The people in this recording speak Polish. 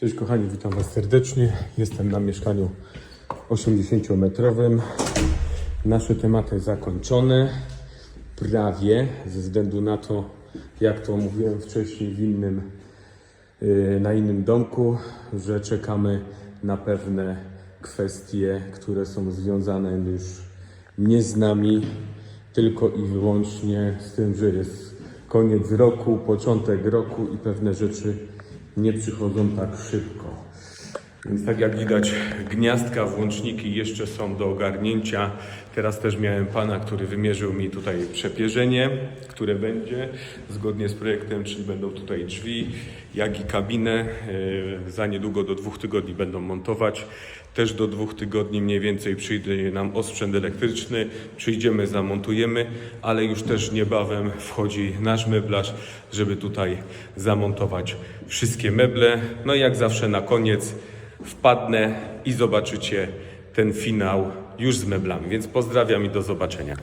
Cześć kochani, witam Was serdecznie. Jestem na mieszkaniu 80-metrowym. Nasze tematy zakończone. Prawie, ze względu na to, jak to mówiłem wcześniej w innym, yy, na innym domku, że czekamy na pewne kwestie, które są związane już nie z nami, tylko i wyłącznie z tym, że jest koniec roku, początek roku i pewne rzeczy nie przychodzą tak szybko. Więc tak jak widać, gniazdka, włączniki jeszcze są do ogarnięcia. Teraz też miałem pana, który wymierzył mi tutaj przepierzenie, które będzie zgodnie z projektem, czyli będą tutaj drzwi, jak i kabinę. Yy, Za niedługo do dwóch tygodni będą montować. Też do dwóch tygodni mniej więcej przyjdzie nam osprzęt elektryczny, przyjdziemy, zamontujemy, ale już też niebawem wchodzi nasz meblarz, żeby tutaj zamontować wszystkie meble. No i jak zawsze na koniec wpadnę i zobaczycie ten finał już z meblami. Więc pozdrawiam i do zobaczenia.